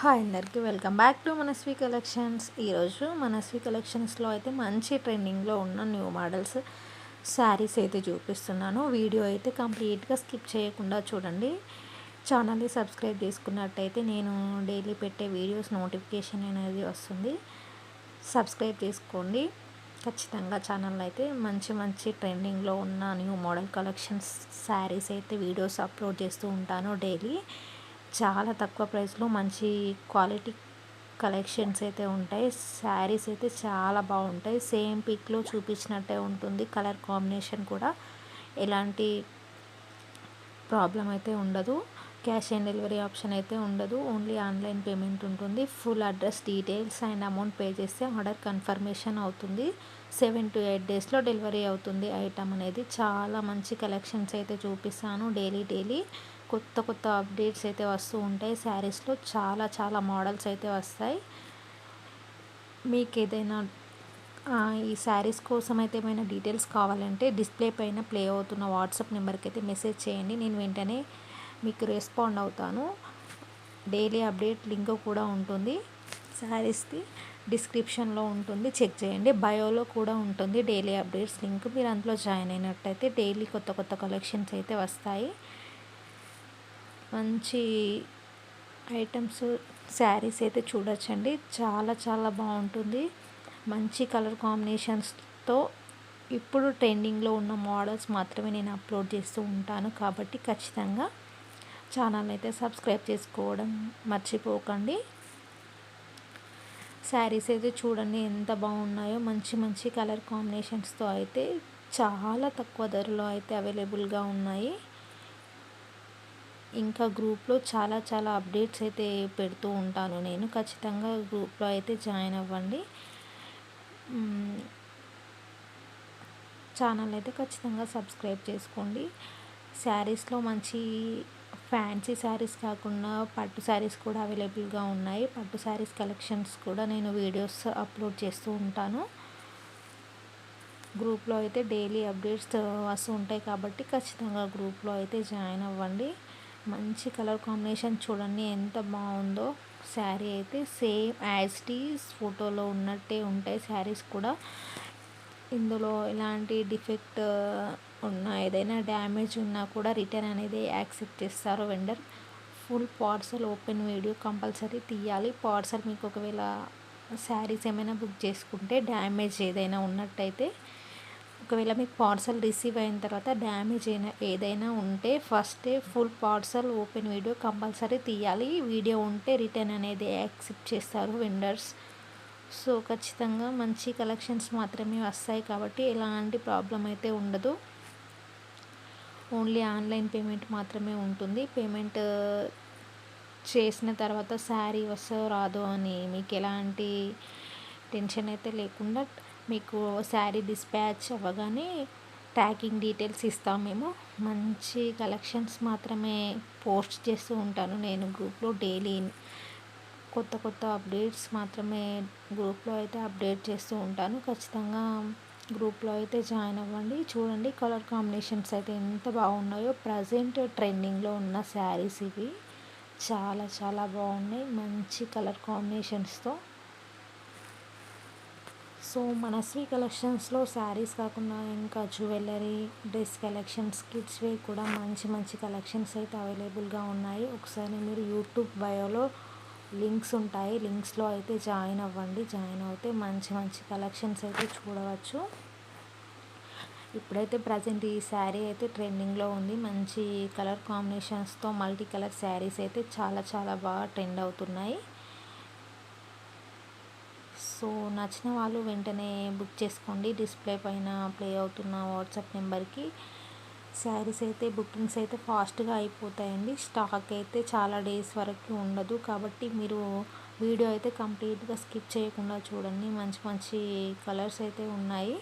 Hi అందరికీ welcome back to Manasvi collections. ఈరోజు మనస్వి కలెక్షన్స్లో అయితే మంచి ట్రెండింగ్లో ఉన్న న్యూ మోడల్స్ శారీస్ అయితే చూపిస్తున్నాను. వీడియో అయితే కంప్లీట్గా స్కిప్ చేయకుండా చూడండి. ఛానల్ని సబ్స్క్రైబ్ చేసుకున్నట్టయితే నేను డైలీ పెట్టే వీడియోస్ నోటిఫికేషన్ అనేది వస్తుంది. సబ్స్క్రైబ్ చేసుకోండి. ఖచ్చితంగా ఛానల్ అయితే మంచి మంచి ట్రెండింగ్లో ఉన్న న్యూ మోడల్ కలెక్షన్స్ శారీస్ అయితే వీడియోస్ అప్లోడ్ చేస్తూ ఉంటాను డైలీ. చాలా తక్కువ ప్రైస్లో మంచి క్వాలిటీ కలెక్షన్స్ అయితే ఉంటాయి. శారీస్ అయితే చాలా బాగుంటాయి. సేమ్ పిక్లో చూపించినట్టే ఉంటుంది. కలర్ కాంబినేషన్ కూడా ఎలాంటి ప్రాబ్లం అయితే ఉండదు. క్యాష్ ఆన్ డెలివరీ ఆప్షన్ అయితే ఉండదు. ఓన్లీ ఆన్లైన్ పేమెంట్ ఉంటుంది. Full address details and amount pay చేస్తే ఆర్డర్ కన్ఫర్మేషన్ అవుతుంది. సెవెన్ టు ఎయిట్ డేస్లో డెలివరీ అవుతుంది ఐటమ్ అనేది. చాలా మంచి కలెక్షన్స్ అయితే చూపిస్తాను డైలీ డైలీ. కొత్త కొత్త అప్డేట్స్ అయితే వస్తూ ఉంటాయి. శారీస్లో చాలా చాలా మోడల్స్ అయితే వస్తాయి. మీకు ఏదైనా ఈ శారీస్ కోసం అయితే ఏమైనా డీటెయిల్స్ కావాలంటే డిస్ప్లే పైన ప్లే అవుతున్న వాట్సాప్ నెంబర్కి అయితే మెసేజ్ చేయండి. నేను వెంటనే మీకు రెస్పాండ్ అవుతాను. డైలీ అప్డేట్ లింక్ కూడా ఉంటుంది. శారీస్ది డిస్క్రిప్షన్లో ఉంటుంది. చెక్ చేయండి. బయోలో కూడా ఉంటుంది డైలీ అప్డేట్స్ లింక్. మీరు అందులో జాయిన్ అయినట్టయితే డైలీ కొత్త కొత్త కలెక్షన్స్ అయితే వస్తాయి. మంచి ఐటమ్స్ శారీస్ అయితే చూడొచ్చండి. చాలా చాలా బాగుంటుంది. మంచి కలర్ కాంబినేషన్స్తో ఇప్పుడు ట్రెండింగ్లో ఉన్న మోడల్స్ మాత్రమే నేను అప్లోడ్ చేస్తూ ఉంటాను. కాబట్టి ఖచ్చితంగా ఛానల్ అయితే సబ్స్క్రైబ్ చేసుకోవడం మర్చిపోకండి. శారీస్ అయితే చూడండి ఎంత బాగున్నాయో. మంచి మంచి కలర్ కాంబినేషన్స్తో అయితే చాలా తక్కువ ధరలో అయితే అవైలబుల్గా ఉన్నాయి. ఇంకా గ్రూప్లో చాలా చాలా అప్డేట్స్ అయితే పెడుతూ ఉంటాను. నేను ఖచ్చితంగా గ్రూప్లో అయితే జాయిన్ అవ్వండి. ఛానల్ అయితే ఖచ్చితంగా సబ్స్క్రైబ్ చేసుకోండి. శారీస్లో మంచి ఫ్యాన్సీ శారీస్ కాకుండా పట్టు శారీస్ కూడా అవైలబుల్గా ఉన్నాయి. పట్టు శారీస్ కలెక్షన్స్ కూడా నేను వీడియోస్ అప్లోడ్ చేస్తూ ఉంటాను. గ్రూప్లో అయితే డైలీ అప్డేట్స్ వస్తూ ఉంటాయి కాబట్టి ఖచ్చితంగా గ్రూప్లో అయితే జాయిన్ అవ్వండి. మంచి కలర్ కాంబినేషన్ చూడండి ఎంత బాగుందో. శారీ అయితే సేమ్ యాజ్ టీస్ ఫోటోలో ఉన్నట్టే ఉంటాయి శారీస్ కూడా. ఇందులో ఎలాంటి డిఫెక్ట్ ఉన్నా ఏదైనా డ్యామేజ్ ఉన్నా కూడా రిటర్న్ అనేది యాక్సెప్ట్ చేస్తారు vendor. Full parcel open video compulsory తీయాలి. పార్సల్ మీకు ఒకవేళ శారీస్ ఏమైనా బుక్ చేసుకుంటే డ్యామేజ్ ఏదైనా ఉన్నట్టయితే ఒకవేళ మీకు పార్సల్ రిసీవ్ అయిన తర్వాత డ్యామేజ్ అయిన ఏదైనా ఉంటే ఫస్టే full parcel open video compulsory తీయాలి. వీడియో ఉంటే రిటర్న్ అనేది యాక్సెప్ట్ చేస్తారు వెండర్స్. సో ఖచ్చితంగా మంచి కలెక్షన్స్ మాత్రమే వస్తాయి కాబట్టి ఎలాంటి ప్రాబ్లం అయితే ఉండదు. ఓన్లీ ఆన్లైన్ పేమెంట్ మాత్రమే ఉంటుంది. పేమెంట్ చేసిన తర్వాత శారీ వస్తో రాదో అని మీకు ఎలాంటి టెన్షన్ అయితే లేకుండా మీకు శారీ డిస్పాచ్ అవ్వగానే ట్యాకింగ్ డీటెయిల్స్ ఇస్తాం మేము. మంచి కలెక్షన్స్ మాత్రమే పోస్ట్ చేస్తూ ఉంటాను నేను గ్రూప్లో డైలీ కొత్త కొత్త అప్డేట్స్ మాత్రమే గ్రూప్లో అయితే అప్డేట్ చేస్తూ ఉంటాను. ఖచ్చితంగా గ్రూప్లో అయితే జాయిన్ అవ్వండి. చూడండి కలర్ కాంబినేషన్స్ అయితే ఎంత బాగున్నాయో. ప్రజెంట్ ట్రెండింగ్లో ఉన్న శారీస్ ఇవి. చాలా చాలా బాగున్నాయి. మంచి కలర్ కాంబినేషన్స్తో సో మన శ్రీ కలెక్షన్స్లో శారీస్ కాకుండా ఇంకా jewellery dress collections kids wear కూడా మంచి మంచి కలెక్షన్స్ అయితే అవైలబుల్గా ఉన్నాయి. ఒకసారి మీరు యూట్యూబ్ బయోలో లింక్స్ ఉంటాయి. లింక్స్లో అయితే జాయిన్ అవ్వండి. జాయిన్ అవుతే మంచి మంచి కలెక్షన్స్ అయితే చూడవచ్చు. ఇప్పుడైతే ప్రజెంట్ ఈ శారీ అయితే ట్రెండింగ్లో ఉంది. మంచి కలర్ కాంబినేషన్స్తో మల్టీ కలర్ శారీస్ అయితే చాలా చాలా బాగా ట్రెండ్ అవుతున్నాయి. సో నచ్చిన వాళ్ళు వెంటనే బుక్ చేసుకోండి. డిస్ప్లే పైన ప్లే అవుతున్న వాట్సాప్ నెంబర్కి. శారీస్ అయితే బుకింగ్స్ అయితే ఫాస్ట్గా అయిపోతాయండి. స్టాక్ అయితే చాలా డేస్ వరకు ఉండదు. కాబట్టి మీరు వీడియో అయితే కంప్లీట్గా స్కిప్ చేయకుండా చూడండి. మంచి మంచి కలర్స్ అయితే ఉన్నాయి.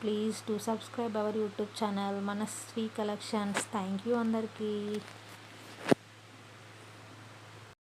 Please to subscribe our YouTube channel. మన శ్రీ కలెక్షన్స్. థ్యాంక్ యూ అందరికీ.